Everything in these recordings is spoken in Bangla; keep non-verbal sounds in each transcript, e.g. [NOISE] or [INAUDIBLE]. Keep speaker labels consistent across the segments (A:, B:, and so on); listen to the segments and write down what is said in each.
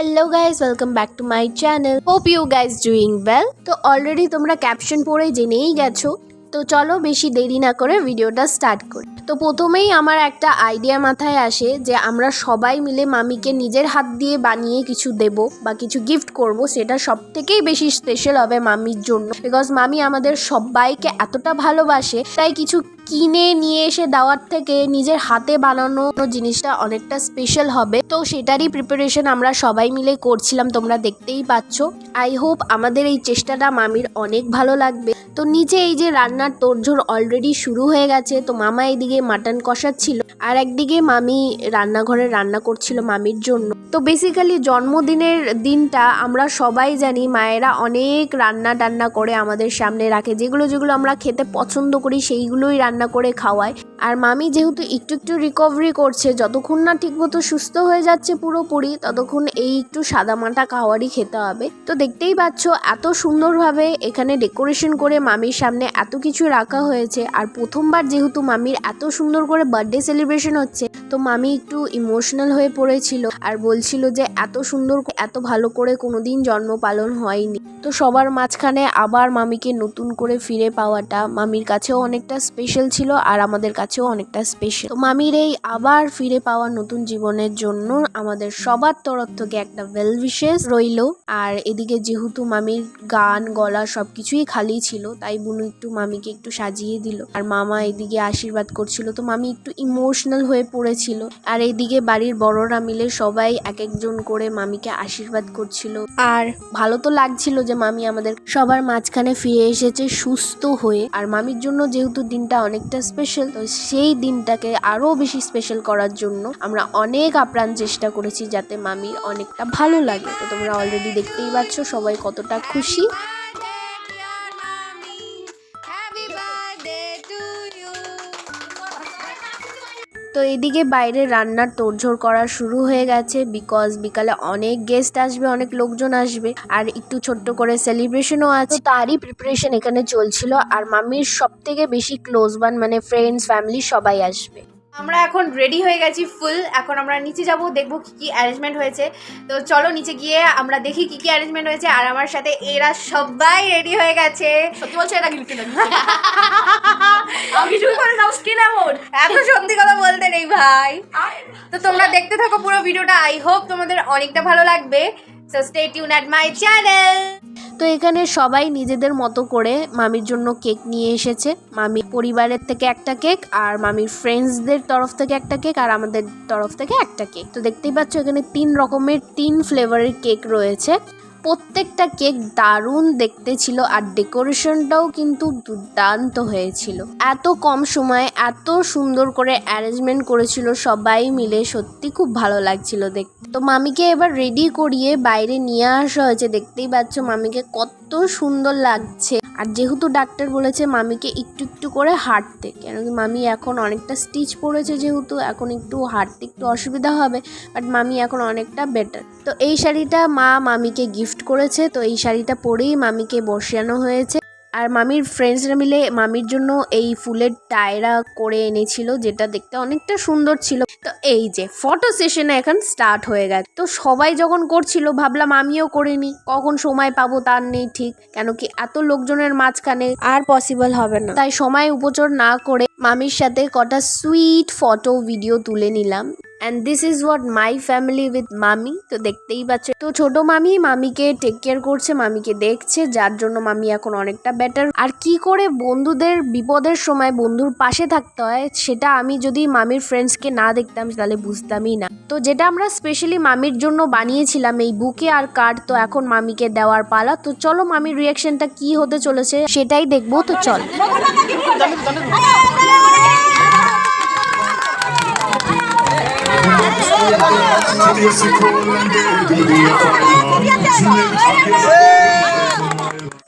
A: Hello guys welcome back to my channel hope you guys doing well তো অলরেডি তোমরা ক্যাপশন পড়ে জেনেই গেছো। তো চলো বেশি দেরি না করে ভিডিওটা স্টার্ট করি। তো প্রথমেই আমার একটা আইডিয়া মাথায় আসে যে আমরা সবাই মিলে মামিকে নিজের হাত দিয়ে বানিয়ে কিছু দেব বা কিছু গিফট করব, সেটা সব থেকেই বেশি স্পেশাল হবে মামির জন্য। বিকজ মামি আমাদের সবাইকে এতটা ভালোবাসে, তাই কিছু কিনে নিয়ে এসে দেওয়ার থেকে নিজের হাতে বানানো জিনিসটা অনেকটা স্পেশাল হবে। তো সেটারই প্রিপারেশন আমরা সবাই মিলে করছিলাম, তোমরা দেখতেই পাচ্ছ। আই হোপ আমাদের এই চেষ্টাটা মামির অনেক ভালো লাগবে। তো নিচে এই যে রান্নার তোড়জোড় অলরেডি শুরু হয়ে গেছে, তো মামা এইদিকে মাটন কষাচ্ছিল আর একদিকে মামি রান্নাঘরে রান্না করছিল মামির জন্য। তো বেসিক্যালি জন্মদিনের দিনটা আমরা সবাই জানি মায়েরা অনেক রান্না টান্না করে আমাদের সামনে রাখে। যেগুলো যেগুলো আমরা খেতে পছন্দ করি, সেইগুলোই রান্না করে খাওয়ায়। আর মামি যেহেতু একটু একটু রিকভারি করছে, যতক্ষণ না ঠিকমতো সুস্থ হয়ে যাচ্ছে পুরোপুরি, ততক্ষণ এই একটু সাদামাটা খাওয়ারই খেতে হবে। তো দেখতেই পাচ্ছ এত সুন্দরভাবে এখানে ডেকোরেশন করে মামির সামনে এত কিছু রাখা হয়েছে। আর প্রথমবার যেহেতু মামির এত সুন্দর করে বার্থডে সেলিব্রেশন হচ্ছে, তো মামি একটু ইমোশনাল হয়ে পড়েছিল আর বলছিল যে এত সুন্দর, এত ভালো করে কোনোদিন জন্ম পালন হয়নি। তো সবার মাঝখানে আবার মামিকে নতুন করে ফিরে পাওয়াটা মামির কাছেও অনেকটা স্পেশাল ছিল আর আমাদের কাছেও অনেকটা স্পেশাল মামির এই আবার ফিরে পাওয়া নতুন জীবনের জন্য আমাদের সবার তরফ থেকে একটা ওয়েল উইশেস রইল। আর এদিকে যেহেতু মামির গান, গলা সবকিছুই খালি ছিল, তাই বুনু একটু মামিকে একটু সাজিয়ে দিল। আর মামা এদিকে আশীর্বাদ করছিল, তো মামি একটু ইমোশনাল হয়ে পড়েছিল। আর এইদিকে বাড়ির বড়রা মিলে সবাই এক একজন করে মামিকে আশীর্বাদ করছিল। আর ভালো তো লাগছিল যে মামি আমাদের সবার মাঝখানে ফিরে এসেছে সুস্থ হয়ে। আর মামির জন্য যেহেতু দিনটা অনেকটা স্পেশাল তো সেই দিনটাকে আরও বেশি স্পেশাল করার জন্য আমরা অনেক আপ্রাণ চেষ্টা করেছি যাতে মামির অনেকটা ভালো লাগে। তো তোমরা অলরেডি দেখতেই পাচ্ছ সবাই কতটা খুশি। তো এদিকে বাইরে রান্নার তোড়ঝোড় করা শুরু হয়ে গেছে বিকজ বিকালে অনেক গেস্ট আসবে অনেক লোকজন আসবে আর একটু ছোট্ট করে সেলিব্রেশনও আছে। তারই প্রিপারেশন এখানে চলছিল আর মামির সব থেকে বেশি ক্লোজ বান মানে ফ্রেন্ডস ফ্যামিলি সবাই আসবে।
B: আমরা এখন রেডি হয়ে গেছি ফুল এখন আমরা নিচে যাব দেখব কি কি অ্যারেঞ্জমেন্ট হয়েছে। তো চলো নিচে গিয়ে আমরা দেখি কি কি অ্যারেঞ্জমেন্ট হয়েছে। আর আমার সাথে এরা সবাই রেডি হয়ে গেছে।
C: সত্যি বলছো এটা গিফট [LAUGHS] আমি কিছু করে নাও স্কিন এমন
B: এত সত্যি কথা বলতে নেই ভাই। তো তোমরা দেখতে থাকো পুরো ভিডিওটা আই হোপ তোমাদের অনেকটা ভালো লাগবে। So stay tune at my channel
A: তো এখানে সবাই নিজেদের মতো করে মামির জন্য কেক নিয়ে এসেছে। মামি পরিবারের থেকে একটা কেক আর মামির ফ্রেন্ডসদের তরফ থেকে একটা কেক আর আমাদের তরফ থেকে একটা কেক। তো দেখতেই পাচ্ছ এখানে তিন রকমের, তিন ফ্লেভারের কেক রয়েছে। প্রত্যেকটা কেক দারুণ দেখতে ছিল আর ডেকোরেশনটাও কিন্তু দুর্দান্ত হয়েছিল। এত কম সময়ে এত সুন্দর করে অ্যারেঞ্জমেন্ট করেছিল সবাই মিলে, সত্যি খুব ভালো লাগছিল দেখতে। তো মামিকে এবার রেডি করিয়ে বাইরে নিয়ে আসা হয়েছে। দেখতেই পাচ্ছ মামিকে কত সুন্দর লাগছে। আর যেহেতু ডাক্তার বলেছে মামিকে একটু একটু করে হাঁটতে কেন কি মামি এখন অনেকটা স্টিচ পড়েছে যেহেতু, এখন একটু হাঁটতে একটু অসুবিধা হবে বাট মামি এখন অনেকটা বেটার তো এই শাড়িটা মা মামিকে গিফট করেছে, তো এই শাড়িটা পরেই মামিকে বসানো হয়েছে। আর মামির ফ্রেন্ডসরা মিলে মামির জন্য এই ফুলের টায়রা করে এনেছিল, যেটা দেখতে অনেকটা সুন্দর ছিল। তো এই যে ফটো সেশনে এখন স্টার্ট হয়ে গেছে। তো সবাই যখন করছিল, ভাবলাম আমিও করিনি কখন সময় পাবো তার নেই ঠিক, কেন কি এত লোকজনের মাঝখানে আর পসিবল হবে না। তাই সময় উপচর না করে মামির সাথে কটা সুইট ফটো ভিডিও তুলে নিলাম। And this is what my family with মামি তো দেখতেই পাচ্ছে তো ছোট মামি মামিকে টেক কেয়ার করছে মামিকে দেখছে যার জন্য মামি এখন অনেকটা বেটার আর কি করে বন্ধুদের বিপদের সময় বন্ধুর পাশে থাকতে হয় সেটা আমি যদি মামির ফ্রেন্ডসকে না দেখতাম তাহলে বুঝতামই না তো যেটা আমরা স্পেশালি মামির জন্য বানিয়েছিলাম এই বুকে আর কার্ড তো এখন মামিকে দেওয়ার পালা তো চলো মামির রিয়াকশনটা কি হতে চলেছে সেটাই দেখব তো চল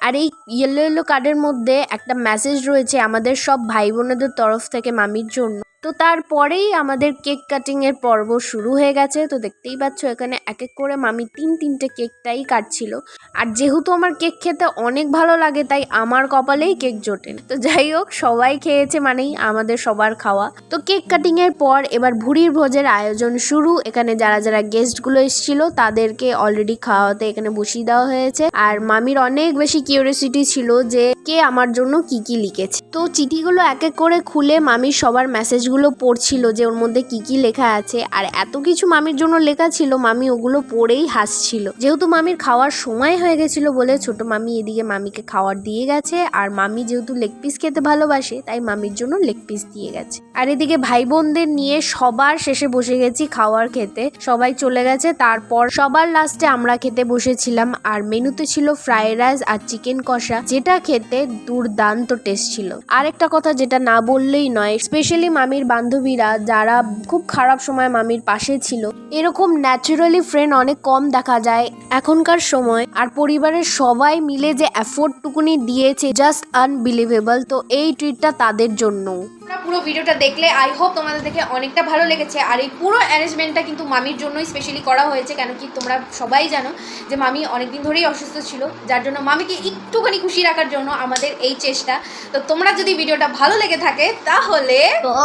A: আর এই ইয়েলো ইয়েলো কার্ডের মধ্যে একটা মেসেজ রয়েছে আমাদের সব ভাই বোনেদের তরফ থেকে মামির জন্য। তো তারপরেই আমাদের কেক কাটিং এর পর্ব শুরু হয়ে গেছে। তো দেখতেই পাচ্ছ, এখানে এক এক করে মামি তিন তিনটে কেকটাই কাটছিল। আর যেহেতু আমার কেক খেতে অনেক ভালো লাগে, তাই আমার কপালেই কেক জোটে। তো যাই হোক, সবাই খেয়েছে মানেই আমাদের সবার খাওয়া। তো কেক কাটিং এর পর এবার ভুড়ির ভোজের আয়োজন শুরু। এখানে যারা যারা গেস্টগুলো এসেছিল, তাদেরকে অলরেডি খাওয়াতে এখানে বসিয়ে দেওয়া হয়েছে। আর মামির অনেক বেশি কিউরিয়াসিটি ছিল যে, কে আমার জন্য কি কি লিখেছে। তো চিঠিগুলো এক এক করে খুলে মামির সবার মেসেজগুলো পড়ছিল যে ওর মধ্যে কি কি লেখা আছে, আর এত কিছু মামির জন্য লেখা ছিল, মামি ওগুলো পড়েই হাসছিল। যেহেতু মামির খাওয়ার সময় হয়ে গেছিল বলে ছোট মামি এদিকে মামিকে খাওয়ার দিয়ে গেছে, আর মামি যেহেতু লেগ পিস খেতে ভালোবাসে, তাই মামির জন্য লেগ পিস দিয়ে গেছে। আর এদিকে ভাই বোনদের নিয়ে সবার শেষে বসে গেছি খাওয়ার খেতে। সবাই চলে গেছে, তারপর সবার লাস্টে আমরা খেতে বসেছিলাম, আর মেনুতে ছিল ফ্রাইড রাইস আর চিকেন কষা, যেটা খেতে দুর্দান্ত টেস্ট ছিল। আরেকটা কথা যেটা না বললেই নয় স্পেশালি মামির বান্ধবীরা যারা খুব খারাপ সময় মামির পাশে ছিল। এরকম ন্যাচারালি ফ্রেন্ড অনেক কম দেখা যায় এখনকার সময়। আর পরিবারের সবাই মিলে যে এফোর্টটুকুনি দিয়েছে জাস্ট আনবিলিভেবল তো এই ট্রিটটা তাদের জন্য
B: তোমরা পুরো ভিডিওটা দেখলে আই হোপ তোমাদের দেখে অনেকটা ভালো লেগেছে। আর এই পুরো অ্যারেঞ্জমেন্টটা কিন্তু মামির জন্যই স্পেশালি করা হয়েছে কেন কি তোমরা সবাই জানো যে মামি অনেকদিন ধরেই অসুস্থ ছিল যার জন্য মামিকে একটুখানি খুশি রাখার জন্য আমাদের এই চেষ্টা। তো তোমরা যদি ভিডিওটা ভালো লেগে থাকে তাহলে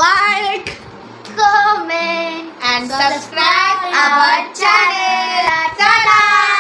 D: like, comment,
B: and
D: subscribe our channel.